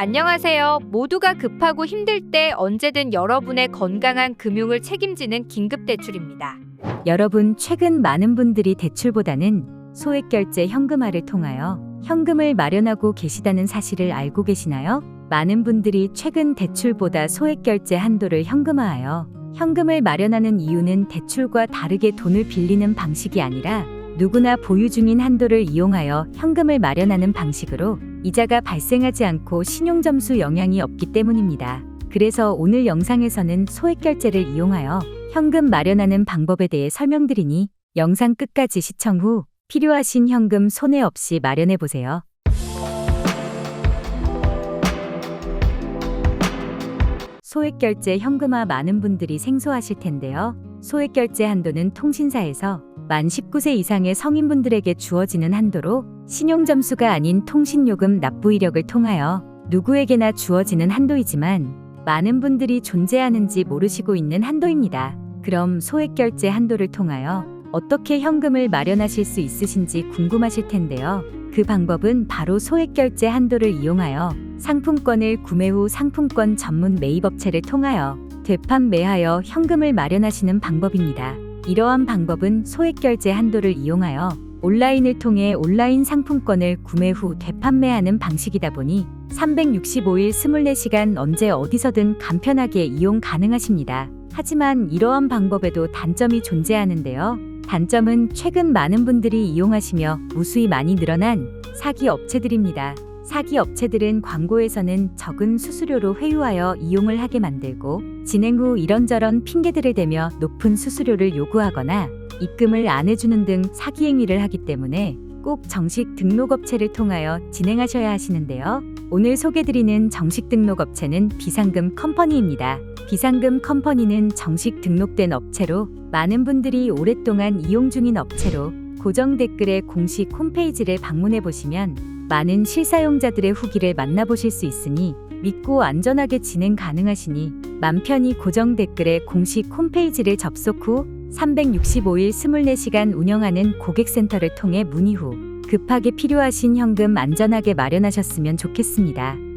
안녕하세요. 모두가 급하고 힘들 때 언제든 여러분의 건강한 금융을 책임지는 긴급대출입니다. 여러분, 최근 많은 분들이 대출보다는 소액결제 현금화를 통하여 현금을 마련하고 계시다는 사실을 알고 계시나요? 많은 분들이 최근 대출보다 소액결제 한도를 현금화하여 현금을 마련하는 이유는 대출과 다르게 돈을 빌리는 방식이 아니라 누구나 보유 중인 한도를 이용하여 현금을 마련하는 방식으로 이자가 발생하지 않고 신용점수 영향이 없기 때문입니다. 그래서 오늘 영상에서는 소액결제를 이용하여 현금 마련하는 방법에 대해 설명드리니 영상 끝까지 시청 후 필요하신 현금 손해 없이 마련해 보세요. 소액결제 현금화 많은 분들이 생소하실 텐데요. 소액결제 한도는 통신사에서 만 19세 이상의 성인분들에게 주어지는 한도로 신용점수가 아닌 통신요금 납부 이력을 통하여 누구에게나 주어지는 한도이지만 많은 분들이 존재하는지 모르시고 있는 한도입니다. 그럼 소액결제 한도를 통하여 어떻게 현금을 마련하실 수 있으신지 궁금하실 텐데요. 그 방법은 바로 소액결제 한도를 이용하여 상품권을 구매 후 상품권 전문 매입업체를 통하여 되판매하여 현금을 마련하시는 방법입니다. 이러한 방법은 소액 결제 한도를 이용하여 온라인을 통해 온라인 상품권을 구매 후 되판매하는 방식이다 보니 365일 24시간 언제 어디서든 간편하게 이용 가능하십니다. 하지만 이러한 방법에도 단점이 존재하는데요. 단점은 최근 많은 분들이 이용하시며 무수히 많이 늘어난 사기 업체들입니다. 사기 업체들은 광고에서는 적은 수수료로 회유하여 이용을 하게 만들고 진행 후 이런저런 핑계들을 대며 높은 수수료를 요구하거나 입금을 안 해주는 등 사기 행위를 하기 때문에 꼭 정식 등록업체를 통하여 진행하셔야 하시는데요. 오늘 소개드리는 정식 등록업체는 비상금 컴퍼니입니다. 비상금 컴퍼니는 정식 등록된 업체로 많은 분들이 오랫동안 이용 중인 업체로 고정 댓글에 공식 홈페이지를 방문해 보시면 많은 실사용자들의 후기를 만나보실 수 있으니 믿고 안전하게 진행 가능하시니 맘 편히 고정 댓글에 공식 홈페이지를 접속 후 365일 24시간 운영하는 고객센터를 통해 문의 후 급하게 필요하신 현금 안전하게 마련하셨으면 좋겠습니다.